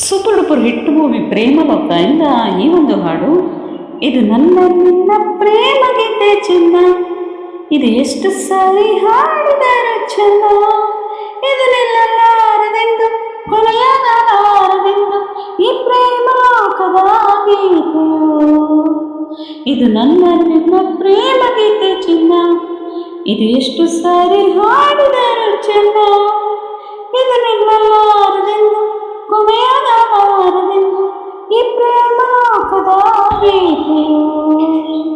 Super duper hit movie Premaloka ಇಂದ ಈ ಒಂದು ಹಾಡು, ಇದು ನನ್ನ ನಿನ್ನ ಪ್ರೇಮ ಗೀತೆ ಚೆನ್ನ ಇದು ಎಷ್ಟು ಸಾರಿ ಹಾಡಿದರು ಚೆನ್ನ ಇದು ನಿಲ್ಲಲಾರದೆಂದು ಕೊನೆಯಾಗಲಾರದೆಂದು ಈ ಪ್ರೇಮ ಲೋಕದ ಗೀತೆಯು ಇದು ನನ್ನ ನಿನ್ನ ಪ್ರೇಮ ಗೀತೆ ಚಿನ್ನ ಇದು ಎಷ್ಟು ಸಾರಿ ಹಾಡಿದರು ಚೆನ್ನ ಇದು ನಿಲ್ಲಲಾರದೆಂದು ಕೊನೆಯಾಗಲಾರದೆಂದು ಈ ಪ್ರೇಮ ಲೋಕದ ಗೀತೆಯು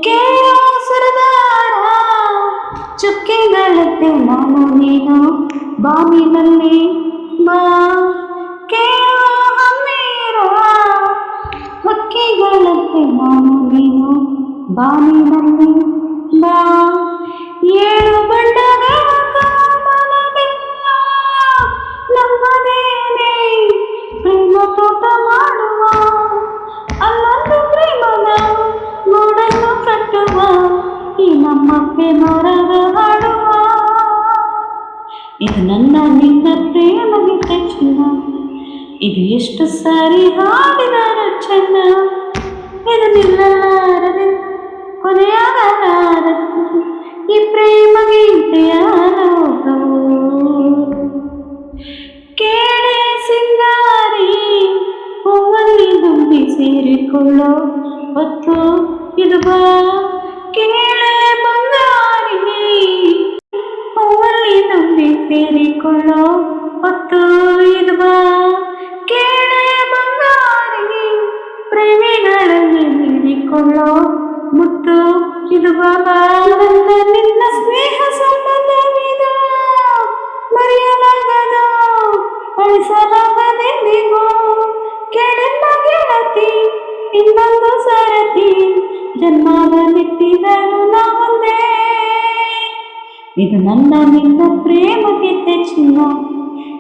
ಕೇಳೋ ಸರದಾರ ಚುಕ್ಕೆಗಳದ್ದೆ ನಾನು ನೀನು ಬಾವಿನಲ್ಲಿ ಬಾ ಕೇಳೋ ಹಮ್ಮೇರ ಹಕ್ಕಿಗಳಂತೆ ನಾನು ನೀನು ಬಾನಿನಲ್ಲಿ ಬಾ ಏಳು ನಮ್ಮಪ್ಪೆ ಮರದ ಹಾಡುವ ಇದು ನನ್ನ ನಿನ್ನ ಪ್ರೇಮ ಗೀತೆ ಚಿನ್ನ ಇದು ಎಷ್ಟು ಸಾರಿ ಹಾಡಿದಾರ ಚೆನ್ನ ಇದು ನಿಲ್ಲಲಾರದೆಂದು ಕೊನೆಯಾಗಲಾರದೆಂದು ಈ ಪ್ರೇಮ ಗೀತೆಯ ಲೋಕವು ಕೇಳೆ ಸಿಂಗಾರಿ ಹೂವಲ್ಲಿ ದುಂಬಿ ಸೇರಿಕೊಳ್ಳೋ ಹೊತ್ತು ಇದು ಬಾ ಕೇಳೆ ನಂಬಿ ಸೇರಿಕೊಳ್ಳೋ ಹೊತ್ತು ಇದು ಕೇಳೆ ಬಂಗಾರಿ ಪ್ರೇಮಿಗಳಲ್ಲಿ ನೀಡಿಕೊಳ್ಳೋ ಮುತ್ತು ಇದು ಬಾಬಾ ನಿನ್ನ ಸ್ನೇಹ ಸಂಬಂಧವಿದ ಮರೆಯಲಾಗದ? ಅಳಿಸಲಾಗದೆಂದಿಗೂ ಕೆಳೆಲ್ಲ ಗೆಳತಿ, ಇನ್ನೊಂದು ಸರತಿ, ಜನ್ಮದ ನೆತ್ತಿದರು ನಾವೊಂದೇ. ಇದು ನನ್ನ ನಿನ್ನ ಪ್ರೇಮ ಗೀತೆ ಚಿನ್ನ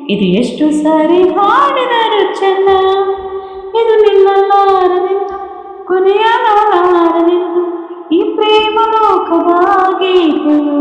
ಇದು ಎಷ್ಟು ಸಾರಿ ಹಾಡಿದರು ಚೆನ್ನ ಇದು ನಿಲ್ಲಲಾರದೆಂದು ಕೊನೆಯಾಗಲಾರದೆಂದು ಈ ಪ್ರೇಮ ಲೋಕದ ಗೀತೆಯು